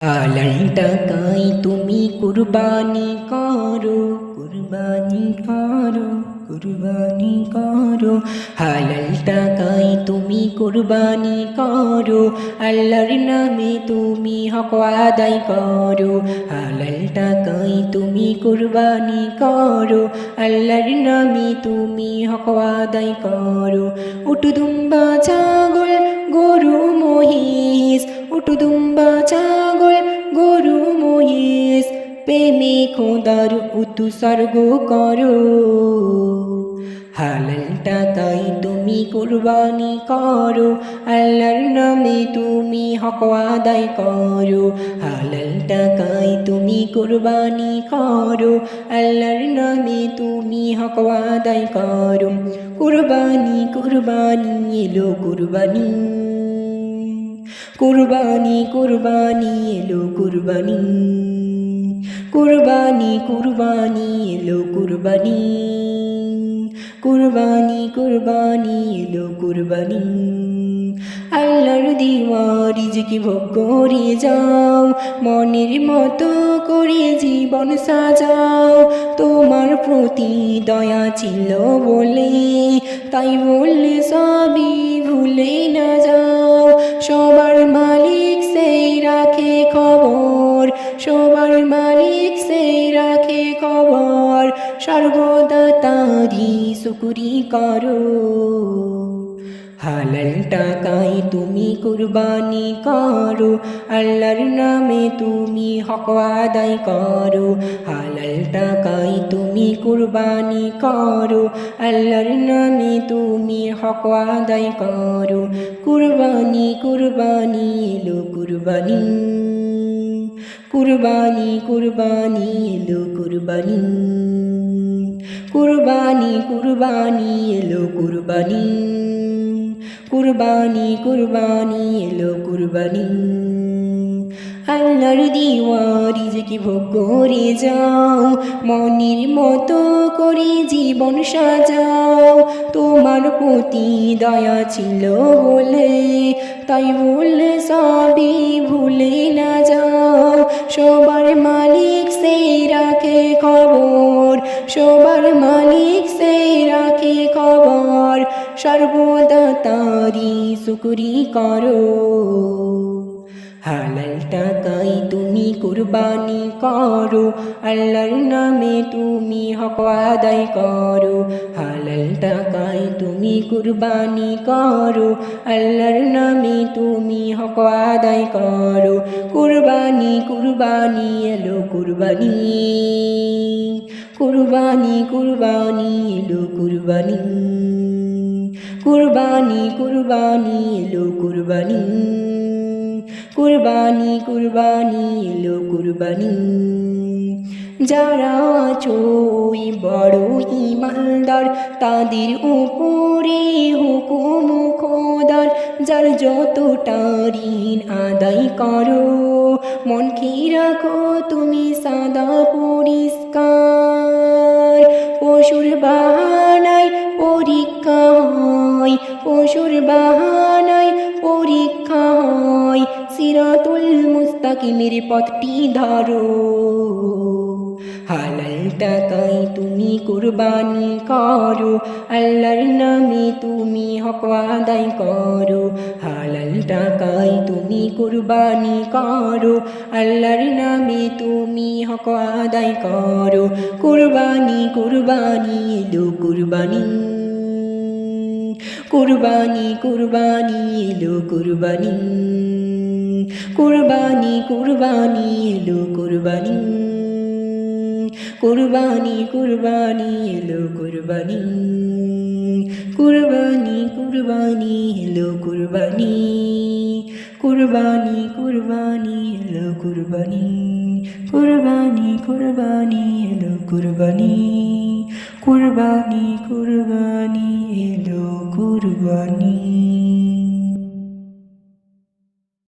টাকাই তুমি কুরবানি করো কুরবানি করো কুরবানি করো হালাল টাকাই তুমি কুরবানি করো আল্লাহর নামে তুমি হক আদায় করো হালাল টাকাই তুমি কুরবানি করো আল্লাহর নামে তুমি হক আদায় করো উটুদুম্বা ছাগল গরু খোদার উৎসর্গ করো হালাল টাকাই তুমি কুরবানি করো আল্লাহর নামে তুমি হক আদায় করো হালাল টাকাই তুমি কুরবানি করো আল্লাহর নামে তুমি হক আদায় করো কুরবানি কুরবানি এলো কুরবানি কুরবানি কুরবানি এলো কুরবানি কুরবানি কুরবানি, এলো কুরবানি। কুরবানি কুরবানি, এলো কুরবানি। আল্লাহর দিওয়ার রিজকি ভোগ করে যাও, মনের মতো করে জীবন সাজাও। তোমার প্রতি দয়া ছিল বলে, তাই বললে সবই ভুলে না যাও। সবার মালিক শুকুরি করো। হালাল টাকাই তুমি কুরবানি করো, আল্লাহর নামে তুমি হক আদায় করো। হালাল টাকাই তুমি কুরবানি করো, আল্লাহর নামে তুমি হক আদায় করো। কুরবানি কুরবানি, এলো কুরবানি। কুরবানি কুরবানি, এলো কুরবানি। কুরবানি কুরবানি এলো কুরবানি। কুরবানি কুরবানি এলো কুরবানি। আল্লাহর কি ভোগ করে যাও, মনের মতো করে জীবন সাজাও। তোমার প্রতি দয়া ছিল বলে, তাই বললে সবই ভুলে না যাও। সবার মালিক সেই রাখে খবর, সবার মালিক সেই রাখে খবর। সর্বদা তারি শুকুরি করো। হালাল টাকাই তুমি কুরবানি করো, আল্লাহর নামে তুমি হক আদায় করো। হালাল টাকাই তুমি কুরবানি করো, আল্লাহর নামে তুমি হক আদায় করো। কুরবানি কুরবানি, এলো কুরবানি। কুরবানি কুরবানি, এলো কুরবানি। কুরবানি কুরবানি, এলো কুরবানি। কুরবানি কুরবানি, এলো কুরবানি। যারা আছো ওই বড় ইমানদার তাদের উপরে হুকুম খোদার। যার যতটা ঋণ আদায় করো মন কি রাখো, তুমি সাদা মুস্তাকিমের পথটি ধরো হালাল টাকাই তুমি কুরবানি করো, আল্লাহর নামে তুমি হক আদায় করো। হালাল টাকাই তুমি কুরবানি করো, আল্লাহর নামে তুমি হক আদায় করো। কুরবানি কুরবানি, এলো কুরবানি। কুরবানি কুরবানি, এলো কুরবানি। কুরবানি কুরবানি, এলো কুরবানি। কুরবানি কুরবানি, এলো কুরবানি। কুরবানি কুরবানি, এলো কুরবানি। কুরবানি কুরবানি, এলো কুরবানি। কুরবানি কুরবানি, এলো কুরবানি। কুরবানি কুরবানি, এলো কুরবানি।